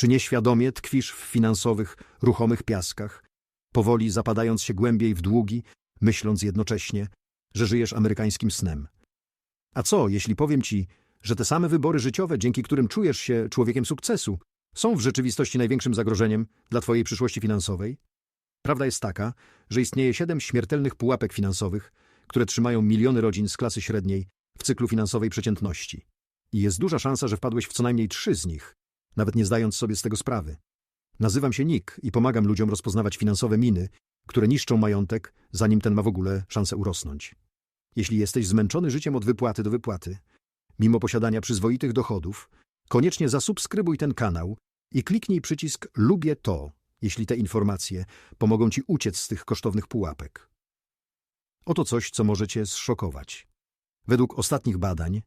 Czy nieświadomie tkwisz w finansowych, ruchomych piaskach, powoli zapadając się głębiej w długi, myśląc jednocześnie, że żyjesz amerykańskim snem? A co, jeśli powiem ci, że te same wybory życiowe, dzięki którym czujesz się człowiekiem sukcesu, są w rzeczywistości największym zagrożeniem dla twojej przyszłości finansowej? Prawda jest taka, że istnieje siedem śmiertelnych pułapek finansowych, które trzymają miliony rodzin z klasy średniej w cyklu finansowej przeciętności. I jest duża szansa, że wpadłeś w co najmniej trzy z nich, nawet nie zdając sobie z tego sprawy. Nazywam się Nick i pomagam ludziom rozpoznawać finansowe miny, które niszczą majątek, zanim ten ma w ogóle szansę urosnąć. Jeśli jesteś zmęczony życiem od wypłaty do wypłaty, mimo posiadania przyzwoitych dochodów, koniecznie zasubskrybuj ten kanał i kliknij przycisk Lubię to, jeśli te informacje pomogą ci uciec z tych kosztownych pułapek. Oto coś, co może cię zszokować. Według ostatnich badań,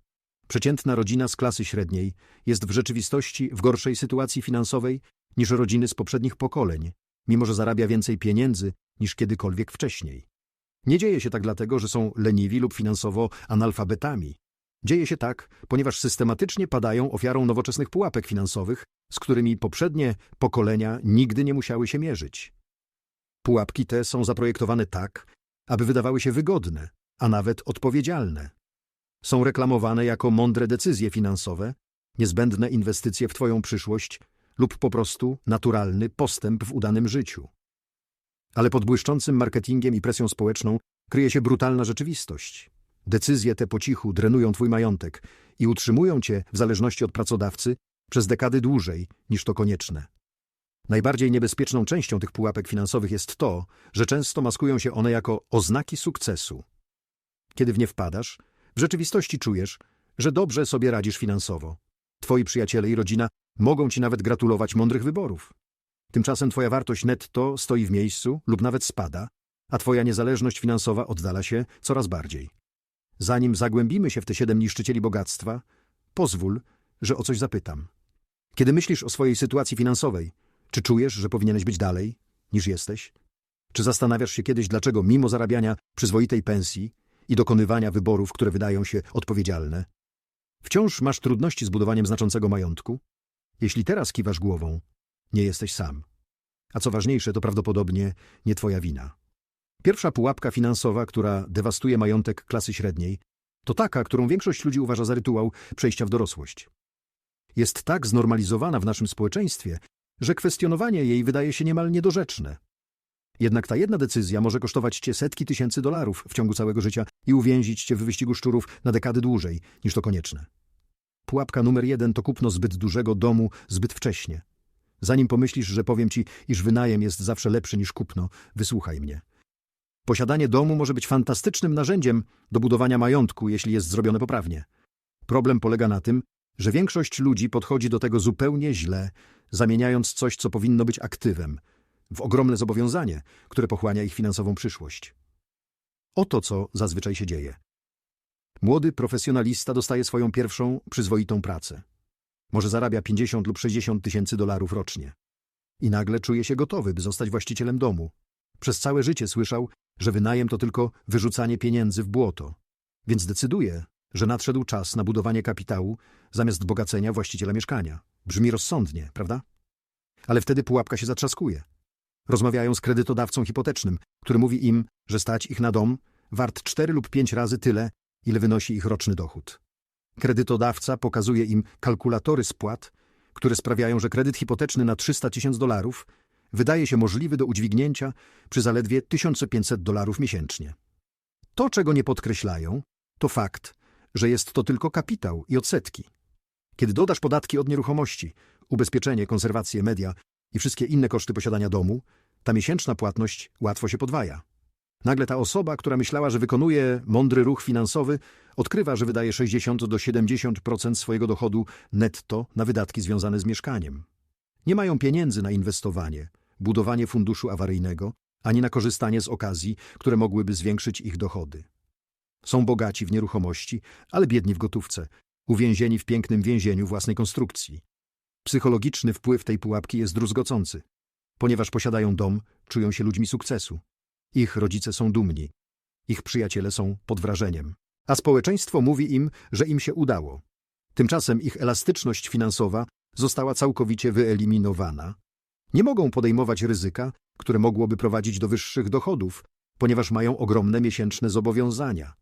przeciętna rodzina z klasy średniej jest w rzeczywistości w gorszej sytuacji finansowej niż rodziny z poprzednich pokoleń, mimo że zarabia więcej pieniędzy niż kiedykolwiek wcześniej. Nie dzieje się tak dlatego, że są leniwi lub finansowo analfabetami. Dzieje się tak, ponieważ systematycznie padają ofiarą nowoczesnych pułapek finansowych, z którymi poprzednie pokolenia nigdy nie musiały się mierzyć. Pułapki te są zaprojektowane tak, aby wydawały się wygodne, a nawet odpowiedzialne. Są reklamowane jako mądre decyzje finansowe, niezbędne inwestycje w Twoją przyszłość lub po prostu naturalny postęp w udanym życiu. Ale pod błyszczącym marketingiem i presją społeczną kryje się brutalna rzeczywistość. Decyzje te po cichu drenują Twój majątek i utrzymują Cię, w zależności od pracodawcy, przez dekady dłużej niż to konieczne. Najbardziej niebezpieczną częścią tych pułapek finansowych jest to, że często maskują się one jako oznaki sukcesu. Kiedy w nie wpadasz, w rzeczywistości czujesz, że dobrze sobie radzisz finansowo. Twoi przyjaciele i rodzina mogą ci nawet gratulować mądrych wyborów. Tymczasem twoja wartość netto stoi w miejscu lub nawet spada, a twoja niezależność finansowa oddala się coraz bardziej. Zanim zagłębimy się w te siedem niszczycieli bogactwa, pozwól, że o coś zapytam. Kiedy myślisz o swojej sytuacji finansowej, czy czujesz, że powinieneś być dalej, niż jesteś? Czy zastanawiasz się kiedyś, dlaczego mimo zarabiania przyzwoitej pensji i dokonywania wyborów, które wydają się odpowiedzialne, wciąż masz trudności z budowaniem znaczącego majątku? Jeśli teraz kiwasz głową, nie jesteś sam. A co ważniejsze, to prawdopodobnie nie twoja wina. Pierwsza pułapka finansowa, która dewastuje majątek klasy średniej, to taka, którą większość ludzi uważa za rytuał przejścia w dorosłość. Jest tak znormalizowana w naszym społeczeństwie, że kwestionowanie jej wydaje się niemal niedorzeczne. Jednak ta jedna decyzja może kosztować cię setki tysięcy dolarów w ciągu całego życia i uwięzić cię w wyścigu szczurów na dekady dłużej, niż to konieczne. Pułapka numer jeden to kupno zbyt dużego domu zbyt wcześnie. Zanim pomyślisz, że powiem ci, iż wynajem jest zawsze lepszy niż kupno, wysłuchaj mnie. Posiadanie domu może być fantastycznym narzędziem do budowania majątku, jeśli jest zrobione poprawnie. Problem polega na tym, że większość ludzi podchodzi do tego zupełnie źle, zamieniając coś, co powinno być aktywem, w ogromne zobowiązanie, które pochłania ich finansową przyszłość. Oto co zazwyczaj się dzieje. Młody profesjonalista dostaje swoją pierwszą, przyzwoitą pracę. Może zarabia 50 lub 60 tysięcy dolarów rocznie. I nagle czuje się gotowy, by zostać właścicielem domu. Przez całe życie słyszał, że wynajem to tylko wyrzucanie pieniędzy w błoto. Więc decyduje, że nadszedł czas na budowanie kapitału zamiast bogacenia właściciela mieszkania. Brzmi rozsądnie, prawda? Ale wtedy pułapka się zatrzaskuje. Rozmawiają z kredytodawcą hipotecznym, który mówi im, że stać ich na dom wart cztery lub pięć razy tyle, ile wynosi ich roczny dochód. Kredytodawca pokazuje im kalkulatory spłat, które sprawiają, że kredyt hipoteczny na 300 tysięcy dolarów wydaje się możliwy do udźwignięcia przy zaledwie 1500 dolarów miesięcznie. To, czego nie podkreślają, to fakt, że jest to tylko kapitał i odsetki. Kiedy dodasz podatki od nieruchomości, ubezpieczenie, konserwację, media i wszystkie inne koszty posiadania domu, ta miesięczna płatność łatwo się podwaja. Nagle ta osoba, która myślała, że wykonuje mądry ruch finansowy, odkrywa, że wydaje 60 do 70% swojego dochodu netto na wydatki związane z mieszkaniem. Nie mają pieniędzy na inwestowanie, budowanie funduszu awaryjnego, ani na korzystanie z okazji, które mogłyby zwiększyć ich dochody. Są bogaci w nieruchomości, ale biedni w gotówce, uwięzieni w pięknym więzieniu własnej konstrukcji. Psychologiczny wpływ tej pułapki jest druzgocący. Ponieważ posiadają dom, czują się ludźmi sukcesu. Ich rodzice są dumni. Ich przyjaciele są pod wrażeniem. A społeczeństwo mówi im, że im się udało. Tymczasem ich elastyczność finansowa została całkowicie wyeliminowana. Nie mogą podejmować ryzyka, które mogłoby prowadzić do wyższych dochodów, ponieważ mają ogromne miesięczne zobowiązania.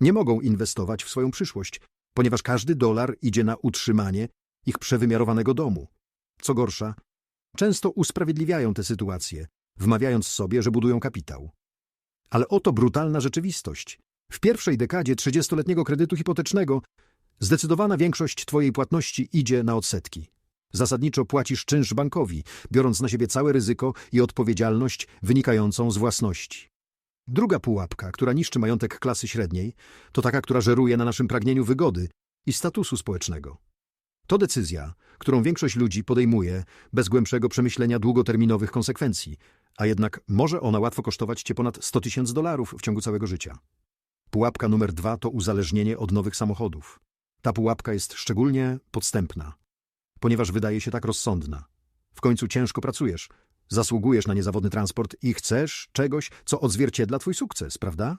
Nie mogą inwestować w swoją przyszłość, ponieważ każdy dolar idzie na utrzymanie ich przewymiarowanego domu. Co gorsza, często usprawiedliwiają tę sytuację, wmawiając sobie, że budują kapitał. Ale oto brutalna rzeczywistość. W pierwszej dekadzie 30-letniego kredytu hipotecznego zdecydowana większość Twojej płatności idzie na odsetki. Zasadniczo płacisz czynsz bankowi, biorąc na siebie całe ryzyko i odpowiedzialność wynikającą z własności. Druga pułapka, która niszczy majątek klasy średniej, to taka, która żeruje na naszym pragnieniu wygody i statusu społecznego. To decyzja, którą większość ludzi podejmuje bez głębszego przemyślenia długoterminowych konsekwencji, a jednak może ona łatwo kosztować Cię ponad 100 tysięcy dolarów w ciągu całego życia. Pułapka numer dwa to uzależnienie od nowych samochodów. Ta pułapka jest szczególnie podstępna, ponieważ wydaje się tak rozsądna. W końcu ciężko pracujesz, zasługujesz na niezawodny transport i chcesz czegoś, co odzwierciedla Twój sukces, prawda?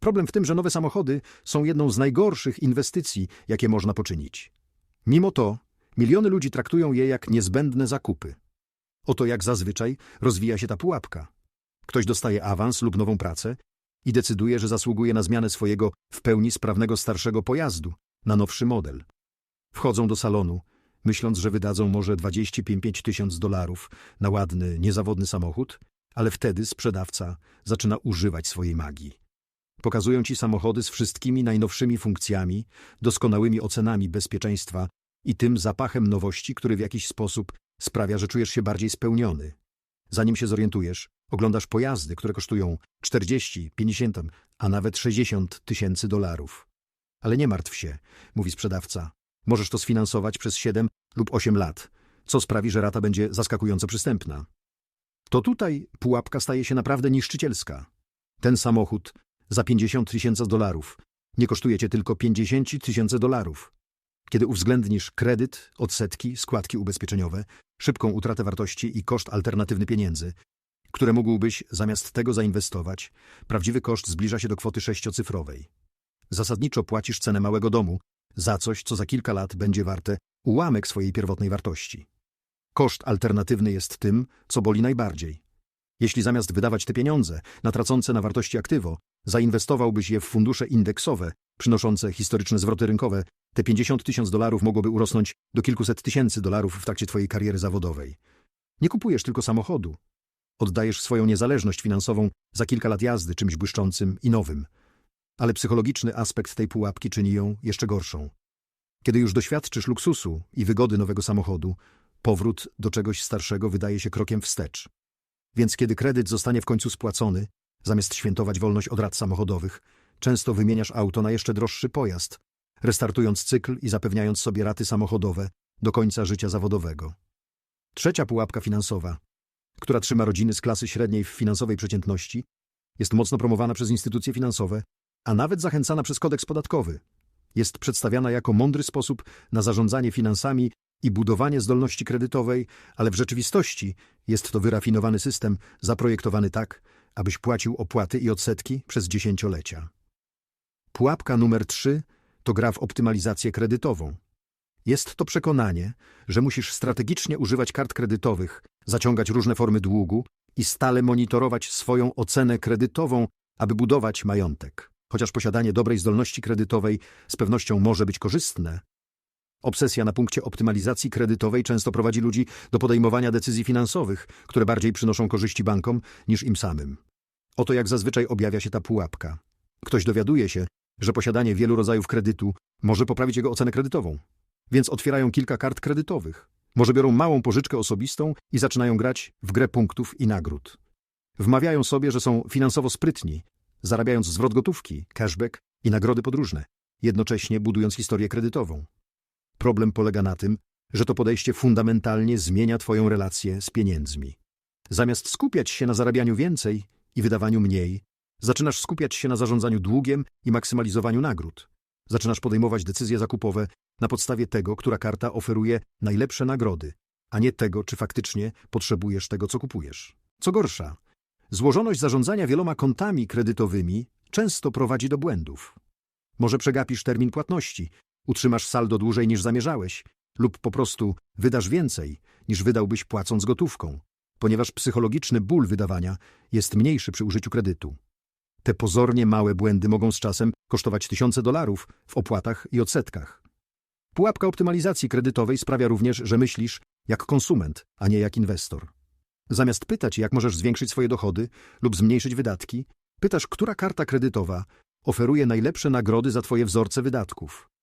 Problem w tym, że nowe samochody są jedną z najgorszych inwestycji, jakie można poczynić. Mimo to miliony ludzi traktują je jak niezbędne zakupy. Oto jak zazwyczaj rozwija się ta pułapka. Ktoś dostaje awans lub nową pracę i decyduje, że zasługuje na zmianę swojego w pełni sprawnego starszego pojazdu, na nowszy model. Wchodzą do salonu, myśląc, że wydadzą może 25 tysięcy dolarów na ładny, niezawodny samochód, ale wtedy sprzedawca zaczyna używać swojej magii. Pokazują ci samochody z wszystkimi najnowszymi funkcjami, doskonałymi ocenami bezpieczeństwa i tym zapachem nowości, który w jakiś sposób sprawia, że czujesz się bardziej spełniony. Zanim się zorientujesz, oglądasz pojazdy, które kosztują 40, 50, a nawet 60 tysięcy dolarów. Ale nie martw się, mówi sprzedawca. Możesz to sfinansować przez 7 lub 8 lat, co sprawi, że rata będzie zaskakująco przystępna. To tutaj pułapka staje się naprawdę niszczycielska. Ten samochód za 50 tysięcy dolarów nie kosztuje cię tylko 50 tysięcy dolarów. Kiedy uwzględnisz kredyt, odsetki, składki ubezpieczeniowe, szybką utratę wartości i koszt alternatywny pieniędzy, które mógłbyś zamiast tego zainwestować, prawdziwy koszt zbliża się do kwoty sześciocyfrowej. Zasadniczo płacisz cenę małego domu za coś, co za kilka lat będzie warte ułamek swojej pierwotnej wartości. Koszt alternatywny jest tym, co boli najbardziej. Jeśli zamiast wydawać te pieniądze na tracące na wartości aktywo, zainwestowałbyś je w fundusze indeksowe, przynoszące historyczne zwroty rynkowe, te 50 tysięcy dolarów mogłoby urosnąć do kilkuset tysięcy dolarów w trakcie twojej kariery zawodowej. Nie kupujesz tylko samochodu. Oddajesz swoją niezależność finansową za kilka lat jazdy czymś błyszczącym i nowym. Ale psychologiczny aspekt tej pułapki czyni ją jeszcze gorszą. Kiedy już doświadczysz luksusu i wygody nowego samochodu, powrót do czegoś starszego wydaje się krokiem wstecz. Więc kiedy kredyt zostanie w końcu spłacony, zamiast świętować wolność od rat samochodowych, często wymieniasz auto na jeszcze droższy pojazd, restartując cykl i zapewniając sobie raty samochodowe do końca życia zawodowego. Trzecia pułapka finansowa, która trzyma rodziny z klasy średniej w finansowej przeciętności, jest mocno promowana przez instytucje finansowe, a nawet zachęcana przez kodeks podatkowy. Jest przedstawiana jako mądry sposób na zarządzanie finansami i budowanie zdolności kredytowej, ale w rzeczywistości jest to wyrafinowany system zaprojektowany tak, abyś płacił opłaty i odsetki przez dziesięciolecia. Pułapka numer trzy to gra w optymalizację kredytową. Jest to przekonanie, że musisz strategicznie używać kart kredytowych, zaciągać różne formy długu i stale monitorować swoją ocenę kredytową, aby budować majątek. Chociaż posiadanie dobrej zdolności kredytowej z pewnością może być korzystne, obsesja na punkcie optymalizacji kredytowej często prowadzi ludzi do podejmowania decyzji finansowych, które bardziej przynoszą korzyści bankom niż im samym. Oto jak zazwyczaj objawia się ta pułapka. Ktoś dowiaduje się, że posiadanie wielu rodzajów kredytu może poprawić jego ocenę kredytową. Więc otwierają kilka kart kredytowych. Może biorą małą pożyczkę osobistą i zaczynają grać w grę punktów i nagród. Wmawiają sobie, że są finansowo sprytni, zarabiając zwrot gotówki, cashback i nagrody podróżne, jednocześnie budując historię kredytową. Problem polega na tym, że to podejście fundamentalnie zmienia Twoją relację z pieniędzmi. Zamiast skupiać się na zarabianiu więcej i wydawaniu mniej, zaczynasz skupiać się na zarządzaniu długiem i maksymalizowaniu nagród. Zaczynasz podejmować decyzje zakupowe na podstawie tego, która karta oferuje najlepsze nagrody, a nie tego, czy faktycznie potrzebujesz tego, co kupujesz. Co gorsza, złożoność zarządzania wieloma kontami kredytowymi często prowadzi do błędów. Może przegapisz termin płatności, utrzymasz saldo dłużej niż zamierzałeś lub po prostu wydasz więcej, niż wydałbyś płacąc gotówką, ponieważ psychologiczny ból wydawania jest mniejszy przy użyciu kredytu. Te pozornie małe błędy mogą z czasem kosztować tysiące dolarów w opłatach i odsetkach. Pułapka optymalizacji kredytowej sprawia również, że myślisz jak konsument, a nie jak inwestor. Zamiast pytać, jak możesz zwiększyć swoje dochody lub zmniejszyć wydatki, pytasz, która karta kredytowa oferuje najlepsze nagrody za Twoje wzorce wydatków.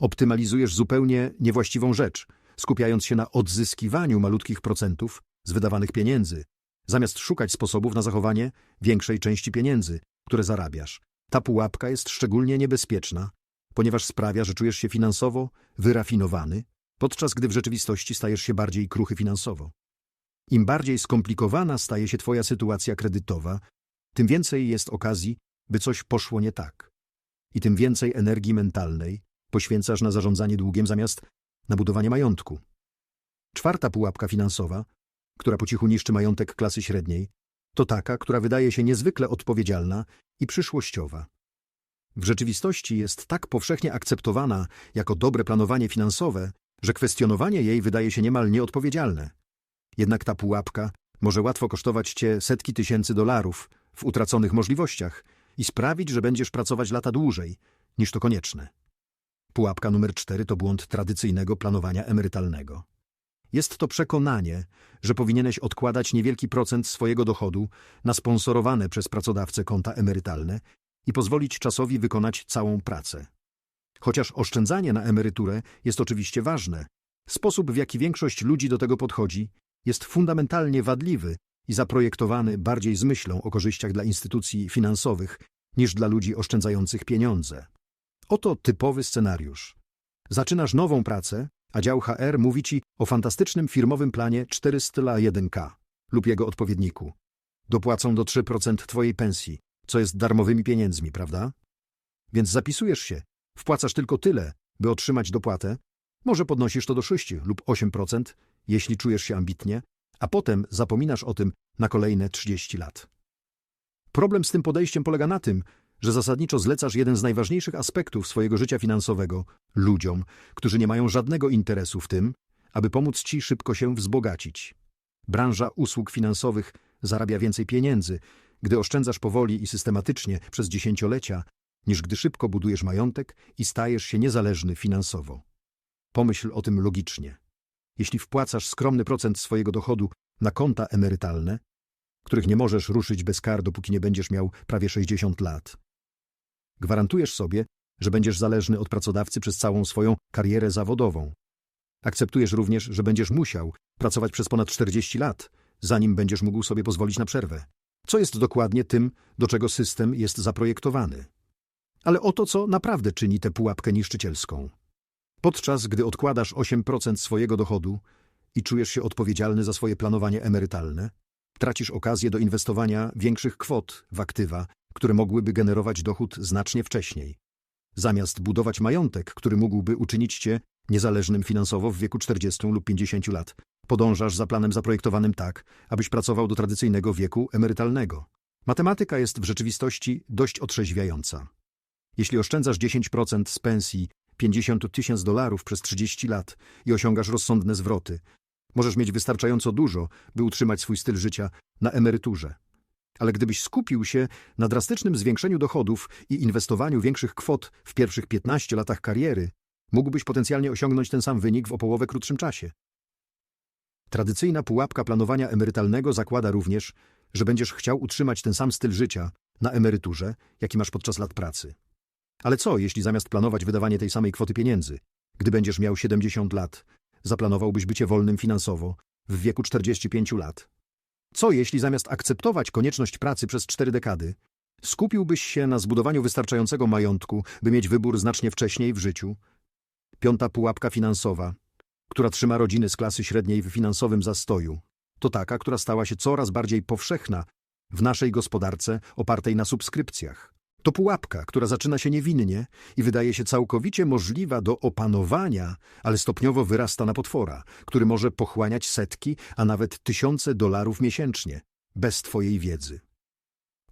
Optymalizujesz zupełnie niewłaściwą rzecz, skupiając się na odzyskiwaniu malutkich procentów z wydawanych pieniędzy, zamiast szukać sposobów na zachowanie większej części pieniędzy, które zarabiasz. Ta pułapka jest szczególnie niebezpieczna, ponieważ sprawia, że czujesz się finansowo wyrafinowany, podczas gdy w rzeczywistości stajesz się bardziej kruchy finansowo. Im bardziej skomplikowana staje się Twoja sytuacja kredytowa, tym więcej jest okazji, by coś poszło nie tak. I tym więcej energii mentalnej poświęcasz na zarządzanie długiem zamiast na budowanie majątku. Czwarta pułapka finansowa, która po cichu niszczy majątek klasy średniej, to taka, która wydaje się niezwykle odpowiedzialna i przyszłościowa. W rzeczywistości jest tak powszechnie akceptowana jako dobre planowanie finansowe, że kwestionowanie jej wydaje się niemal nieodpowiedzialne. Jednak ta pułapka może łatwo kosztować cię setki tysięcy dolarów w utraconych możliwościach i sprawić, że będziesz pracować lata dłużej, niż to konieczne. Pułapka numer cztery to błąd tradycyjnego planowania emerytalnego. Jest to przekonanie, że powinieneś odkładać niewielki procent swojego dochodu na sponsorowane przez pracodawcę konta emerytalne i pozwolić czasowi wykonać całą pracę. Chociaż oszczędzanie na emeryturę jest oczywiście ważne, sposób w jaki większość ludzi do tego podchodzi jest fundamentalnie wadliwy i zaprojektowany bardziej z myślą o korzyściach dla instytucji finansowych niż dla ludzi oszczędzających pieniądze. Oto typowy scenariusz. Zaczynasz nową pracę, a dział HR mówi ci o fantastycznym firmowym planie 401K lub jego odpowiedniku. Dopłacą do 3% twojej pensji, co jest darmowymi pieniędzmi, prawda? Więc zapisujesz się, wpłacasz tylko tyle, by otrzymać dopłatę, może podnosisz to do 6 lub 8%, jeśli czujesz się ambitnie, a potem zapominasz o tym na kolejne 30 lat. Problem z tym podejściem polega na tym, że zasadniczo zlecasz jeden z najważniejszych aspektów swojego życia finansowego ludziom, którzy nie mają żadnego interesu w tym, aby pomóc ci szybko się wzbogacić. Branża usług finansowych zarabia więcej pieniędzy, gdy oszczędzasz powoli i systematycznie przez dziesięciolecia, niż gdy szybko budujesz majątek i stajesz się niezależny finansowo. Pomyśl o tym logicznie. Jeśli wpłacasz skromny procent swojego dochodu na konta emerytalne, których nie możesz ruszyć bez kar, dopóki nie będziesz miał prawie 60 lat, gwarantujesz sobie, że będziesz zależny od pracodawcy przez całą swoją karierę zawodową. Akceptujesz również, że będziesz musiał pracować przez ponad 40 lat, zanim będziesz mógł sobie pozwolić na przerwę. Co jest dokładnie tym, do czego system jest zaprojektowany. Ale oto co naprawdę czyni tę pułapkę niszczycielską. Podczas gdy odkładasz 8% swojego dochodu i czujesz się odpowiedzialny za swoje planowanie emerytalne, tracisz okazję do inwestowania większych kwot w aktywa, które mogłyby generować dochód znacznie wcześniej. Zamiast budować majątek, który mógłby uczynić cię niezależnym finansowo w wieku 40 lub 50 lat, podążasz za planem zaprojektowanym tak, abyś pracował do tradycyjnego wieku emerytalnego. Matematyka jest w rzeczywistości dość otrzeźwiająca. Jeśli oszczędzasz 10% z pensji 50 tysięcy dolarów przez 30 lat i osiągasz rozsądne zwroty, możesz mieć wystarczająco dużo, by utrzymać swój styl życia na emeryturze. Ale gdybyś skupił się na drastycznym zwiększeniu dochodów i inwestowaniu większych kwot w pierwszych 15 latach kariery, mógłbyś potencjalnie osiągnąć ten sam wynik w o połowę krótszym czasie. Tradycyjna pułapka planowania emerytalnego zakłada również, że będziesz chciał utrzymać ten sam styl życia na emeryturze, jaki masz podczas lat pracy. Ale co, jeśli zamiast planować wydawanie tej samej kwoty pieniędzy, gdy będziesz miał 70 lat, zaplanowałbyś bycie wolnym finansowo w wieku 45 lat? Co jeśli zamiast akceptować konieczność pracy przez cztery dekady, skupiłbyś się na zbudowaniu wystarczającego majątku, by mieć wybór znacznie wcześniej w życiu? Piąta pułapka finansowa, która trzyma rodziny z klasy średniej w finansowym zastoju, to taka, która stała się coraz bardziej powszechna w naszej gospodarce opartej na subskrypcjach. To pułapka, która zaczyna się niewinnie i wydaje się całkowicie możliwa do opanowania, ale stopniowo wyrasta na potwora, który może pochłaniać setki, a nawet tysiące dolarów miesięcznie, bez Twojej wiedzy.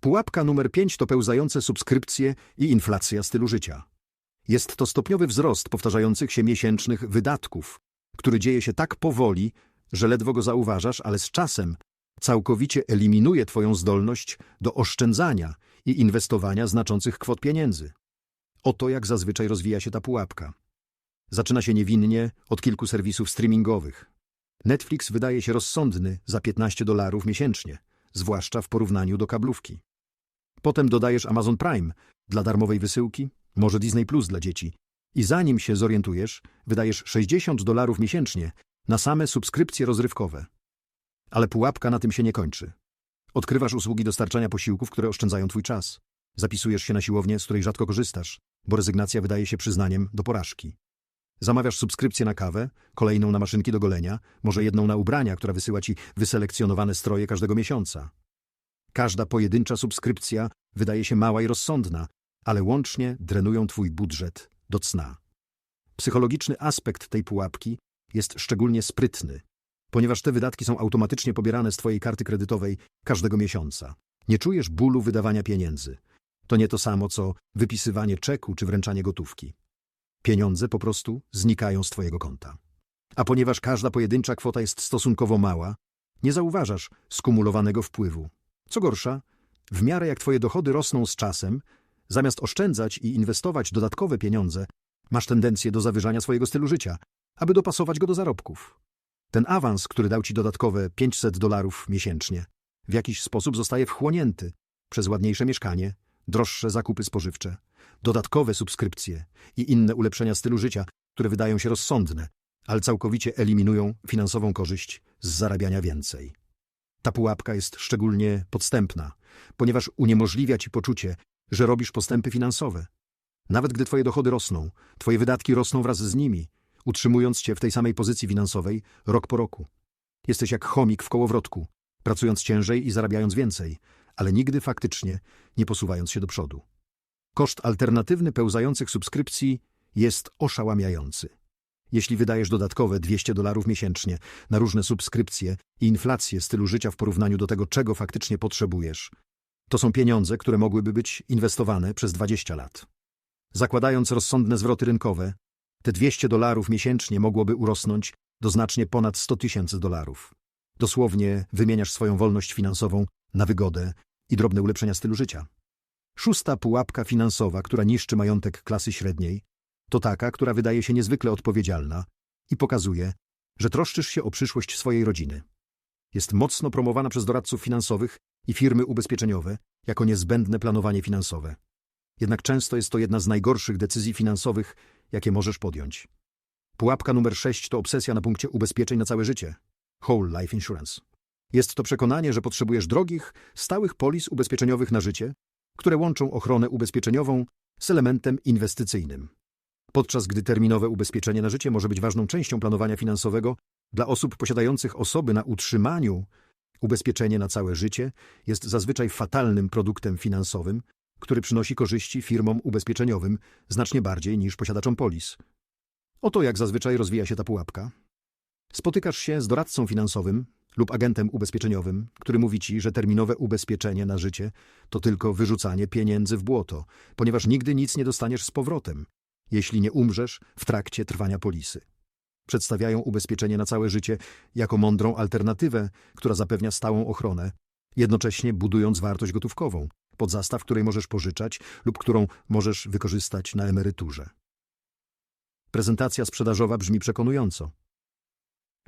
Pułapka numer pięć to pełzające subskrypcje i inflacja stylu życia. Jest to stopniowy wzrost powtarzających się miesięcznych wydatków, który dzieje się tak powoli, że ledwo go zauważasz, ale z czasem całkowicie eliminuje Twoją zdolność do oszczędzania i inwestowania znaczących kwot pieniędzy. Oto jak zazwyczaj rozwija się ta pułapka. Zaczyna się niewinnie od kilku serwisów streamingowych. Netflix wydaje się rozsądny za 15 dolarów miesięcznie, zwłaszcza w porównaniu do kablówki. Potem dodajesz Amazon Prime dla darmowej wysyłki, może Disney Plus dla dzieci. I zanim się zorientujesz, wydajesz 60 dolarów miesięcznie na same subskrypcje rozrywkowe. Ale pułapka na tym się nie kończy. Odkrywasz usługi dostarczania posiłków, które oszczędzają twój czas. Zapisujesz się na siłownię, z której rzadko korzystasz, bo rezygnacja wydaje się przyznaniem do porażki. Zamawiasz subskrypcję na kawę, kolejną na maszynki do golenia, może jedną na ubrania, która wysyła ci wyselekcjonowane stroje każdego miesiąca. Każda pojedyncza subskrypcja wydaje się mała i rozsądna, ale łącznie drenują twój budżet do cna. Psychologiczny aspekt tej pułapki jest szczególnie sprytny, ponieważ te wydatki są automatycznie pobierane z twojej karty kredytowej każdego miesiąca. Nie czujesz bólu wydawania pieniędzy. To nie to samo, co wypisywanie czeku czy wręczanie gotówki. Pieniądze po prostu znikają z twojego konta. A ponieważ każda pojedyncza kwota jest stosunkowo mała, nie zauważasz skumulowanego wpływu. Co gorsza, w miarę jak twoje dochody rosną z czasem, zamiast oszczędzać i inwestować dodatkowe pieniądze, masz tendencję do zawyżania swojego stylu życia, aby dopasować go do zarobków. Ten awans, który dał ci dodatkowe 500 dolarów miesięcznie, w jakiś sposób zostaje wchłonięty przez ładniejsze mieszkanie, droższe zakupy spożywcze, dodatkowe subskrypcje i inne ulepszenia stylu życia, które wydają się rozsądne, ale całkowicie eliminują finansową korzyść z zarabiania więcej. Ta pułapka jest szczególnie podstępna, ponieważ uniemożliwia ci poczucie, że robisz postępy finansowe. Nawet gdy twoje dochody rosną, twoje wydatki rosną wraz z nimi, utrzymując cię w tej samej pozycji finansowej rok po roku. Jesteś jak chomik w kołowrotku, pracując ciężej i zarabiając więcej, ale nigdy faktycznie nie posuwając się do przodu. Koszt alternatywny pełzających subskrypcji jest oszałamiający. Jeśli wydajesz dodatkowe 200 dolarów miesięcznie na różne subskrypcje i inflację stylu życia w porównaniu do tego, czego faktycznie potrzebujesz, to są pieniądze, które mogłyby być inwestowane przez 20 lat. Zakładając rozsądne zwroty rynkowe, te 200 dolarów miesięcznie mogłoby urosnąć do znacznie ponad 100 tysięcy dolarów. Dosłownie wymieniasz swoją wolność finansową na wygodę i drobne ulepszenia stylu życia. Szósta pułapka finansowa, która niszczy majątek klasy średniej, to taka, która wydaje się niezwykle odpowiedzialna i pokazuje, że troszczysz się o przyszłość swojej rodziny. Jest mocno promowana przez doradców finansowych i firmy ubezpieczeniowe jako niezbędne planowanie finansowe. Jednak często jest to jedna z najgorszych decyzji finansowych, jakie możesz podjąć. Pułapka numer 6 to obsesja na punkcie ubezpieczeń na całe życie. Whole Life Insurance. Jest to przekonanie, że potrzebujesz drogich, stałych polis ubezpieczeniowych na życie, które łączą ochronę ubezpieczeniową z elementem inwestycyjnym. Podczas gdy terminowe ubezpieczenie na życie może być ważną częścią planowania finansowego, dla osób posiadających osoby na utrzymaniu ubezpieczenie na całe życie jest zazwyczaj fatalnym produktem finansowym, który przynosi korzyści firmom ubezpieczeniowym znacznie bardziej niż posiadaczom polis. Oto jak zazwyczaj rozwija się ta pułapka. Spotykasz się z doradcą finansowym lub agentem ubezpieczeniowym, który mówi ci, że terminowe ubezpieczenie na życie to tylko wyrzucanie pieniędzy w błoto, ponieważ nigdy nic nie dostaniesz z powrotem, jeśli nie umrzesz w trakcie trwania polisy. Przedstawiają ubezpieczenie na całe życie jako mądrą alternatywę, która zapewnia stałą ochronę, jednocześnie budując wartość gotówkową, pod zastaw której możesz pożyczać lub którą możesz wykorzystać na emeryturze. Prezentacja sprzedażowa brzmi przekonująco.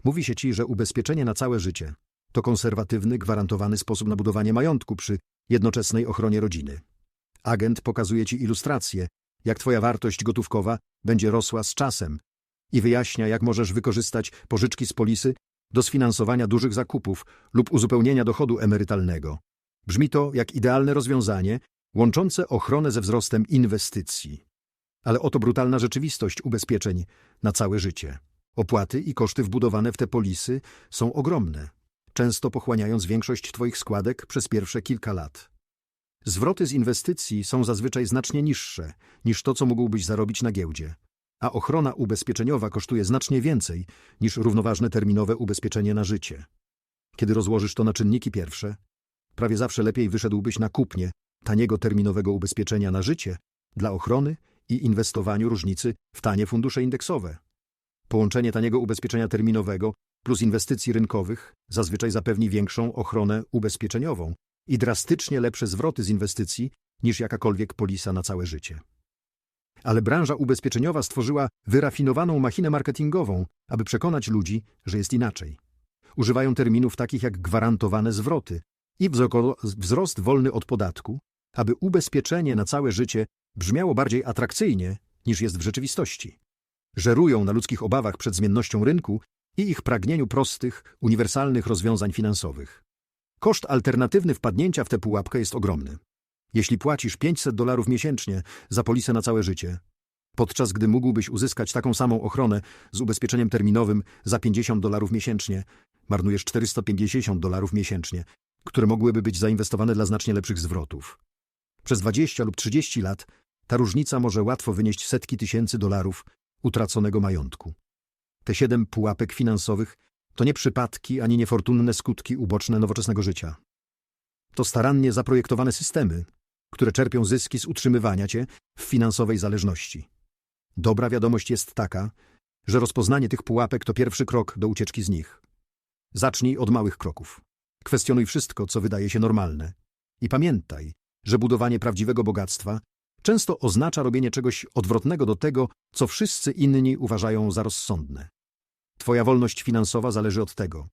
Mówi się ci, że ubezpieczenie na całe życie to konserwatywny, gwarantowany sposób na budowanie majątku przy jednoczesnej ochronie rodziny. Agent pokazuje ci ilustrację, jak twoja wartość gotówkowa będzie rosła z czasem i wyjaśnia, jak możesz wykorzystać pożyczki z polisy do sfinansowania dużych zakupów lub uzupełnienia dochodu emerytalnego. Brzmi to jak idealne rozwiązanie łączące ochronę ze wzrostem inwestycji. Ale oto brutalna rzeczywistość ubezpieczeń na całe życie. Opłaty i koszty wbudowane w te polisy są ogromne, często pochłaniając większość Twoich składek przez pierwsze kilka lat. Zwroty z inwestycji są zazwyczaj znacznie niższe niż to, co mógłbyś zarobić na giełdzie, a ochrona ubezpieczeniowa kosztuje znacznie więcej niż równoważne terminowe ubezpieczenie na życie. Kiedy rozłożysz to na czynniki pierwsze, prawie zawsze lepiej wyszedłbyś na kupnie taniego terminowego ubezpieczenia na życie dla ochrony i inwestowaniu różnicy w tanie fundusze indeksowe. Połączenie taniego ubezpieczenia terminowego plus inwestycji rynkowych zazwyczaj zapewni większą ochronę ubezpieczeniową i drastycznie lepsze zwroty z inwestycji niż jakakolwiek polisa na całe życie. Ale branża ubezpieczeniowa stworzyła wyrafinowaną machinę marketingową, aby przekonać ludzi, że jest inaczej. Używają terminów takich jak gwarantowane zwroty i wzro- wzrost wolny od podatku, aby ubezpieczenie na całe życie brzmiało bardziej atrakcyjnie niż jest w rzeczywistości. Żerują na ludzkich obawach przed zmiennością rynku i ich pragnieniu prostych, uniwersalnych rozwiązań finansowych. Koszt alternatywny wpadnięcia w tę pułapkę jest ogromny. Jeśli płacisz 500 dolarów miesięcznie za polisę na całe życie, podczas gdy mógłbyś uzyskać taką samą ochronę z ubezpieczeniem terminowym za 50 dolarów miesięcznie, marnujesz 450 dolarów miesięcznie, które mogłyby być zainwestowane dla znacznie lepszych zwrotów. Przez 20 lub 30 lat ta różnica może łatwo wynieść setki tysięcy dolarów utraconego majątku. Te siedem pułapek finansowych to nie przypadki ani niefortunne skutki uboczne nowoczesnego życia. To starannie zaprojektowane systemy, które czerpią zyski z utrzymywania cię w finansowej zależności. Dobra wiadomość jest taka, że rozpoznanie tych pułapek to pierwszy krok do ucieczki z nich. Zacznij od małych kroków. Kwestionuj wszystko, co wydaje się normalne. I pamiętaj, że budowanie prawdziwego bogactwa często oznacza robienie czegoś odwrotnego do tego, co wszyscy inni uważają za rozsądne. Twoja wolność finansowa zależy od tego,